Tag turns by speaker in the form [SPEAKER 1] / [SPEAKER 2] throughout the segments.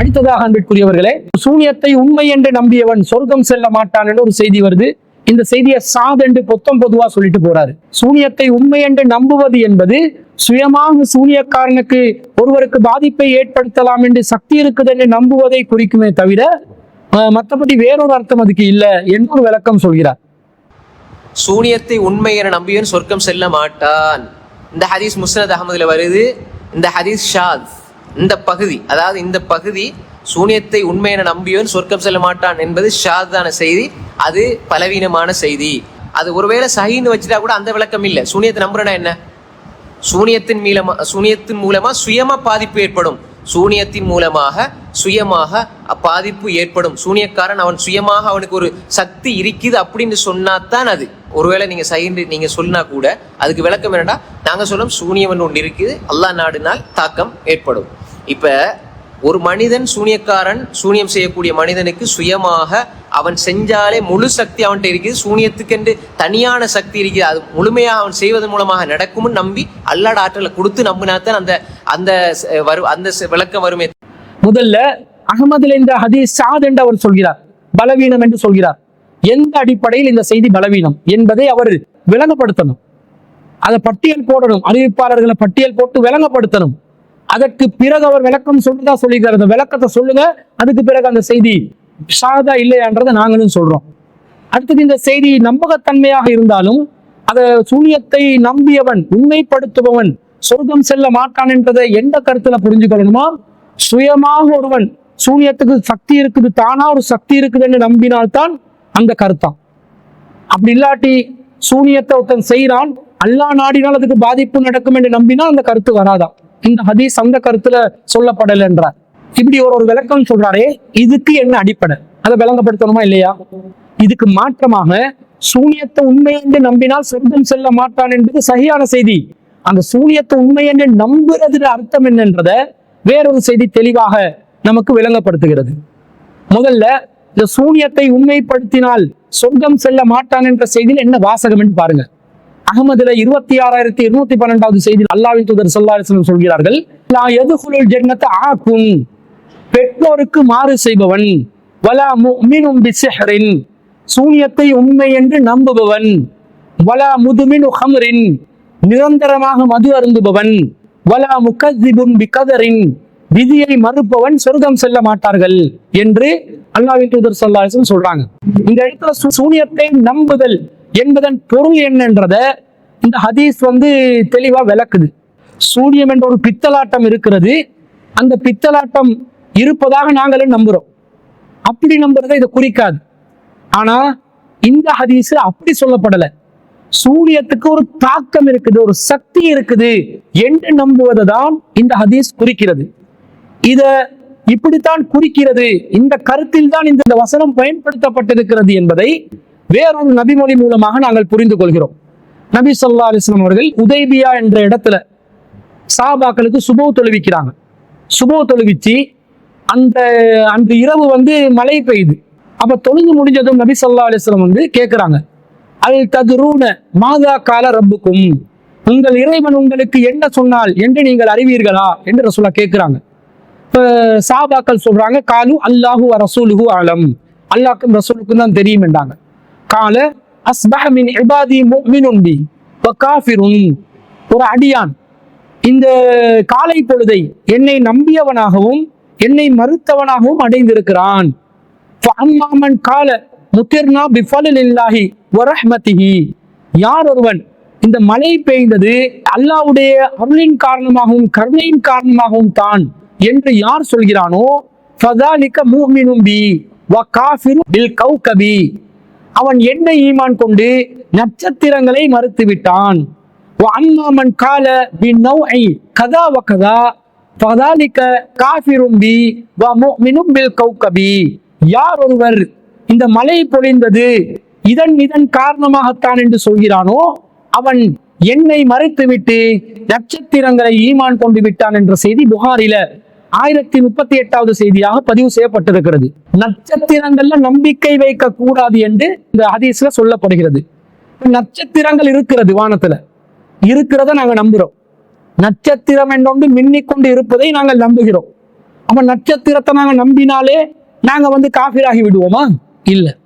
[SPEAKER 1] அடுத்ததாக அன்பிற்குரியவர்களே சூனியத்தை உண்மை என்று நம்பியவன் சொர்க்கம் செல்ல மாட்டான் என்று ஒரு செய்தி வருது. இந்த செய்தியை சாத் என்று பொத்தம் பொதுவா சொல்லிட்டு போறாரு. சூனியத்தை உண்மை என்று நம்புவது என்பது சுயமாக சூனியக்காரனுக்கு ஒருவருக்கு பாதிப்பை ஏற்படுத்தலாம் என்று சக்தி இருக்குது என்று நம்புவதை குறிக்குமே தவிர மற்றபடி வேறொரு அர்த்தம் அதுக்கு இல்லை என்று ஒரு விளக்கம் சொல்கிறார்.
[SPEAKER 2] சூனியத்தை உண்மை என நம்பியவன் சொர்க்கம் செல்ல மாட்டான். இந்த ஹதீஸ் முஸ்னத் அகமதுல வருது. இந்த ஹதீஸ் ஷாத். இந்த பகுதி அதாவது இந்த பகுதி சூனியத்தை உண்மையென நம்பியவன் சொர்க்கம் செல்ல மாட்டான் என்பது ஷாதான செய்தி அது பலவீனமான செய்தி. அது ஒருவேளை சகின்னு வச்சுட்டா கூட அந்த விளக்கம் இல்லை. சூனியத்தை நம்புறனா என்ன? சூனியத்தின் மூலமா சூனியத்தின் மூலமா சுயமா பாதிப்பு ஏற்படும். சூனியத்தின் மூலமாக சுயமாக பாதிப்பு ஏற்படும். சூனியக்காரன் அவன் சுயமாக அவனுக்கு ஒரு சக்தி இருக்குது அப்படின்னு சொன்னாதான் அது. ஒருவேளை நீங்க சகின்று நீங்க சொன்னா கூட அதுக்கு விளக்கம் என்னடா நாங்க சொல்லும் சூனியம் ஒன்று இருக்குது அல்லாஹ் நாடினால் தாக்கம் ஏற்படும். இப்ப ஒரு மனிதன் சூனியக்காரன் சூனியம் செய்யக்கூடிய மனிதனுக்கு சுயமாக அவன் செஞ்சாலே முழு சக்தி அவன்கிட்ட இருக்குது. சூனியத்துக்கென்று தனியான சக்தி இருக்குது. அது முழுமையாக அவன் செய்வதன் மூலமாக நடக்கும்னு நம்பி அல்லாட ஆற்றலை கொடுத்து நம்பினாத்தான் அந்த அந்த வரு அந்த விளக்கம் வருமே.
[SPEAKER 1] முதல்ல அகமதுல இந்த ஹதீஸ் சாத் என்று அவர் சொல்கிறார். பலவீனம் என்று சொல்கிறார். எந்த அடிப்படையில் இந்த செய்தி பலவீனம் என்பதை அவர் விளங்கப்படுத்தணும். அதை பட்டியல் போடணும். அறிவிப்பாளர்களை பட்டியல் போட்டு விளங்கப்படுத்தணும். அதற்கு பிறகு அவர் விளக்கம் சொல்றதா சொல்லிக்கிறார். அந்த விளக்கத்தை சொல்லுங்க. அதுக்கு பிறகு அந்த செய்தி சாதா இல்லையான்றதை நாங்களும் சொல்றோம். அடுத்தது இந்த செய்தி நம்பகத்தன்மையாக இருந்தாலும் அத சூனியத்தை நம்பியவன் உண்மைப்படுத்துபவன் சொர்க்கம் செல்ல மாட்டான் என்றதை எந்த கருத்துல புரிஞ்சுக்கொள்ளணுமா சுயமாக ஒருவன் சூனியத்துக்கு சக்தி இருக்குது தானா ஒரு சக்தி இருக்குதுன்னு நம்பினால்தான் அந்த கருத்தான். அப்படி இல்லாட்டி சூனியத்தை ஒருத்தன் செய்யறான் அல்லாஹ் நாடினால் அதுக்கு பாதிப்பு நடக்கும் என்று நம்பினால் அந்த கருத்து வராதான் இந்த ஹதீஸ் அந்த கருத்துல சொல்லப்படலை என்றார் இப்படி ஒரு ஒரு விளக்கம் சொல்றாரே இதுக்கு என்ன அடிப்படை? அதை விளங்கப்படுத்தணுமா இல்லையா? இதுக்கு மாற்றமாக சூனியத்தை உண்மை என்று நம்பினால் சொர்க்கம் செல்ல மாட்டான் என்பது சரியான செய்தி. அந்த சூனியத்தை உண்மை என்று நம்புறதுல அர்த்தம் என்னன்றத வேறொரு செய்தி தெளிவாக நமக்கு விளங்கப்படுத்துகிறது. முதல்ல இந்த சூனியத்தை உண்மைப்படுத்தினால் சொர்க்கம் செல்ல மாட்டான் என்ற செய்தியில் என்ன வாசகம் என்று பாருங்க. அகமதுல இருபத்தி ஆறாயிரத்தி இருநூத்தி பன்னெண்டாவது செய்தி அல்லாவின் தூதர் ஸல்லல்லாஹு சொல்கிறார்கள் நான் எதுகுலுல் ஜன்னத்த ஆக்கும். பெற்றோருக்கு மாறு செய்பவன். வலா முஃமினும் பிசிஹ்ரின். சூனியத்தை உண்மை என்று நம்புபவன். வலா முதுமின் ஹமரின். நிரந்தரமாக மது அருந்துபவன். வலா முகத்திபுன் பிகதரின். விதியை மறுப்பவன் சொர்க்கம் செல்ல மாட்டார்கள் என்று அல்லாவின் தூதர் சொல்லாசன் சொல்றாங்க. இந்த இடத்துல சூனியத்தை நம்புதல் என்பதன் பொருள் என்னன்றத இந்த ஹதீஸ் வந்து தெளிவாக விளக்குது. சூரியம் என்ற ஒரு பித்தலாட்டம் இருக்கிறது. அந்த பித்தலாட்டம் இருப்பதாக நாங்களும் நம்புகிறோம் அப்படி நம்புறதை இதை குறிக்காது. ஆனா இந்த ஹதீஸ் அப்படி சொல்லப்படலை. சூரியத்துக்கு ஒரு தாக்கம் இருக்குது ஒரு சக்தி இருக்குது என்று நம்புவதை தான் இந்த ஹதீஸ் குறிக்கிறது. இத இப்படித்தான் குறிக்கிறது. இந்த கருத்தில் தான் இந்த வசனம் பயன்படுத்தப்பட்டிருக்கிறது என்பதை வேறொரு நபிமொழி மூலமாக நாங்கள் புரிந்து கொள்கிறோம் நபி சொல்லா அலிஸ்லாம் அவர்கள் உதய்பியா என்ற இடத்துல சாபாக்களுக்கு சுபோ தொழுவிக்கிறாங்க. சுபோ தொழுவிச்சு அந்த அன்று இரவு வந்து மழை பெய்யுது. அப்ப தொழுது முடிஞ்சதும் நபி சொல்லா அலிஸ்லாம் வந்து கேட்கிறாங்க அல் ததுரூன மாதா கால ரப்புக்கும். உங்கள் இறைவன் உங்களுக்கு என்ன சொன்னால் என்று நீங்கள் அறிவீர்களா என்று ரசூலா கேட்கிறாங்க இப்போ சாபாக்கள் சொல்றாங்க காலு அல்லாஹு ரசூலுஹு ஆலம் அல்லாக்கும் ரசூலுக்கும் தான் தெரியும் என்றாங்க. கால அஸ்பஹமின் இபாதி முஃமினுன் பி வ ஒரு அடியான். இந்த காலை பொழுதை என்னை நம்பியவனாகவும் என்னை மறுத்தவனாகவும் அடைந்திருக்கிறான். ஃபஅம்மாமன் கால முத்திர்னா பிஃபலில்லாஹி வரஹ்மதிஹி யார் ஒருவன் இந்த மழை பெய்ந்தது அல்லாஹ்வுடைய அருளின் காரணமாகவும் கருணையின் காரணமாகவும் தான் என்று யார் சொல்கிறானோ ஃபதாலிக்க மூமினும் பி வ காஃபிரு பில் கௌகபி. அவன் என்ன ஈமான் கொண்டு நட்சத்திரங்களை மறுத்துவிட்டான். விட்டான் கால பி நவ் ஐ கதா வகதா பதாலிக்க காபிரும்பி பி வ கௌகபி. யார் ஒருவர் இந்த மலை பொழிந்தது இதன் இதன் காரணமாகத்தான் என்று சொல்கிறானோ அவன் என்னை மறைத்துவிட்டு நட்சத்திரங்களை ஈமான் கொண்டு விட்டான் என்ற செய்தி புகாரில ஆயிரத்தி முப்பத்தி எட்டாவது செய்தியாக பதிவு செய்யப்பட்டிருக்கிறது. நட்சத்திரங்கள்ல நம்பிக்கை வைக்க கூடாது என்று இந்த ஹதீஸ்ல சொல்லப்படுகிறது. நட்சத்திரங்கள் இருக்கிறது வானத்துல. இருக்கிறத நாங்க நம்புறோம். நட்சத்திரம் என்றொன்று மின்னிக்கொண்டு இருப்பதை நாங்கள் நம்புகிறோம். அப்ப நட்சத்திரத்தை நாங்க நம்பினாலே நாங்க வந்து காஃபிராகி விடுவோமா? இல்ல.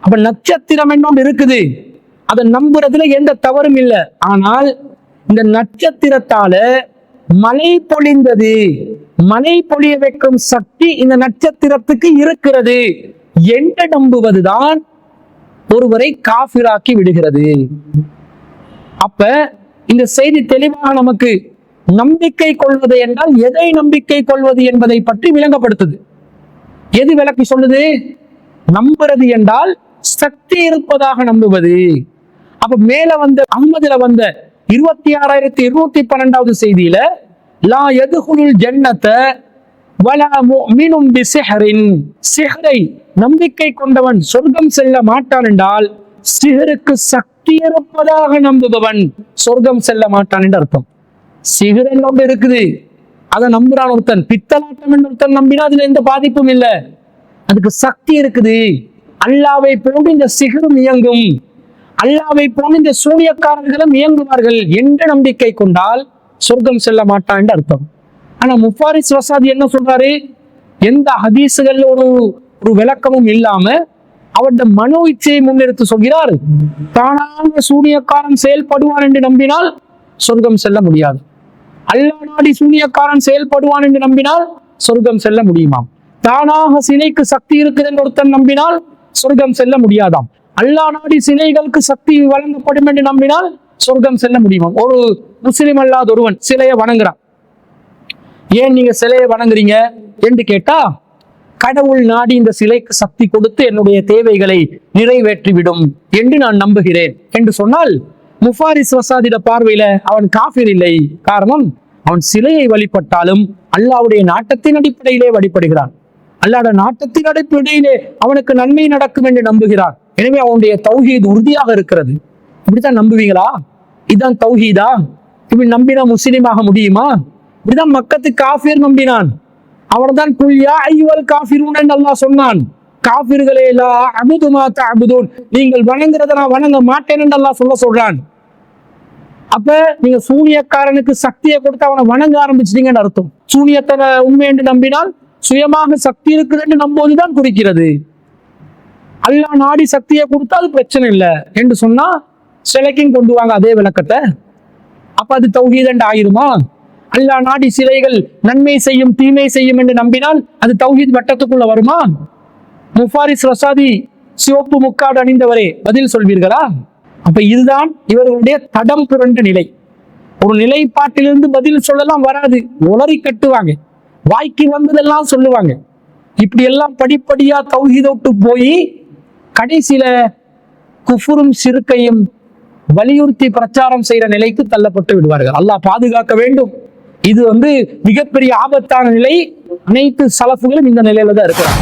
[SPEAKER 1] அப்ப நட்சத்திரம் என்ன இருக்குது? அதை நம்புறதுல எந்த தவறும் இல்லை. ஆனால் இந்த நட்சத்திரத்தால மழை பொழிந்தது. மழை பொழிய வைக்கும் சக்தி இந்த நட்சத்திரத்துக்கு இருக்கிறது. என்று நம்புவதுதான் ஒருவரை காஃபிராக்கி விடுகிறது. அப்ப இந்த செய்தி தெளிவாக நமக்கு நம்பிக்கை கொள்வது என்றால் எதை நம்பிக்கை கொள்வது என்பதை பற்றி விளங்கப்படுத்துது. எது விளக்கி சொல்லுது? நம்புறது என்றால் சக்தி இருப்பதாக நம்புவது. அப்ப மேல வந்த அகமதுல வந்த இருபத்தி ஆறாயிரத்தி இருநூத்தி பன்னெண்டாவது செய்தியில லா எதுகுலுல் ஜன்னத்தை வலா மீனும் பிசிஹரின். சிஹரை நம்பிக்கை கொண்டவன் சொர்க்கம் செல்ல மாட்டான் என்றால் சிஹருக்கு சக்தி இருப்பதாக நம்புபவன் சொர்க்கம் செல்ல மாட்டான் என்று அர்த்தம். சிகரன் ஒன்று இருக்குது. அதை நம்புறான் ஒருத்தன். பித்தலாட்டம் என்று ஒருத்தன் நம்பினா அதுல எந்த பாதிப்பும் இல்லை. அதுக்கு சக்தி இருக்குது. அல்லாவை போன்று இந்த சிகரும் இயங்கும். அல்லாவை போன இந்த சூனியக்காரர்களும் இயங்குவார்கள் என்ற நம்பிக்கை கொண்டால் சொர்க்கம் செல்ல மாட்டான் என்று அர்த்தம். ஆனா முஃபாரிஸ் வசாதி என்ன சொல்றாரு? எந்த ஹதீஸுகள் ஒரு ஒரு விளக்கமும் இல்லாம அவருடைய மனோ இச்சையை முன்னெடுத்து சொல்கிறார். தானாக சூனியக்காரன் செயல்படுவான் என்று நம்பினால் சொர்க்கம் செல்ல முடியாது. அல்லா நாடி சூனியக்காரன் செயல்படுவான் என்று நம்பினால் சொர்க்கம் செல்ல முடியுமாம். தானாக சிலைக்கு சக்தி இருக்குது என்று ஒருத்தன் நம்பினால் சொர்க்கம் செல்ல முடியாதாம். அல்லா நாடி சிலைகளுக்கு சக்தி வழங்கப்படும் என்று நம்பினால் சொர்க்கம் செல்ல முடியுமாம் ஒரு முஸ்லிம் அல்லாத ஒருவன் சிலையை வணங்குறான். ஏன் நீங்க சிலையை வணங்குறீங்க என்று கேட்டா கடவுள் நாடி இந்த சிலைக்கு சக்தி கொடுத்து என்னுடைய தேவைகளை நிறைவேற்றிவிடும் என்று நான் நம்புகிறேன் என்று சொன்னால் முஃபாரிஸ் வசாதிட பார்வையில அவன் காஃபிர் இல்லை. காரணம் அவன் சிலையை வழிபட்டாலும் அல்லாவுடைய நாட்டத்தின் அடிப்படையிலே வழிபடுகிறான். அல்லாட நாட்டத்தின் அடிப்படையிலே அவனுக்கு நன்மை நடக்கும் என்று நம்புகிறான். எனவே அவனுடைய தௌஹீத் உறுதியாக இருக்கிறது. இப்படித்தான் நம்புவீங்களா? இதுதான் தௌஹீதா? இப்படி நம்பினா முஸ்லீமாக முடியுமா? இப்படிதான் மக்கத்து காஃபிர் நம்பினான். அவர்தான் குல்யா ஐவல் காஃபிரூன் நல்லா அல்லாஹ் சொன்னான். காஃபிர்களே லா அபுதுமா அபுதூன் நீங்கள் வணங்குறத நான் வணங்க மாட்டேன் என்று சொல்ல சொல்றான். அப்ப நீங்க சூனியக்காரனுக்கு சக்தியை கொடுத்து அவனை வணங்க ஆரம்பிச்சிட்டீங்கன்னு அர்த்தம். சூனியத்தை உண்மை என்று நம்பினால் சுயமாக சக்தி இருக்குது என்று நம்போதுதான் குறிக்கிறது. அல்லா நாடி சக்தியை கொடுத்தா அது பிரச்சனை இல்லை. என்று சொன்னா சிலைக்கும் கொண்டு வாங்க அதே விளக்கத்தை. அப்ப அது தௌஹீதண்ட் ஆயிருமா? அல்லாஹ் நாடி சிலைகள் நன்மை செய்யும் தீமை செய்யும் என்று நம்பினால் அது தௌஹீத் வட்டத்துக்குள்ள வருமா? முஃபாரிஸ் ரசாதி சிவப்பு முக்காடு அணிந்தவரே பதில் சொல்வீர்களா? அப்ப இதுதான் இவர்களுடைய தடம் புரண்ட நிலை. ஒரு நிலைப்பாட்டிலிருந்து பதில் சொல்லலாம் வராது. உளறி கட்டுவாங்க. வாய்க்கு வந்ததெல்லாம் சொல்லுவாங்க. இப்படி எல்லாம் படிப்படியா தௌஹீதோட்டு போய் கடைசியில குஃபுரும் சிறுக்கையும் வலியுறுத்தி பிரச்சாரம் செய்யற நிலைக்கு தள்ளப்பட்டு விடுவார்கள். அல்லாஹ் பாதுகாக்க வேண்டும். இது வந்து மிகப்பெரிய ஆபத்தான நிலை. அனைத்து சலப்புகளும் இந்த நிலையில தான் இருக்கிறாங்க.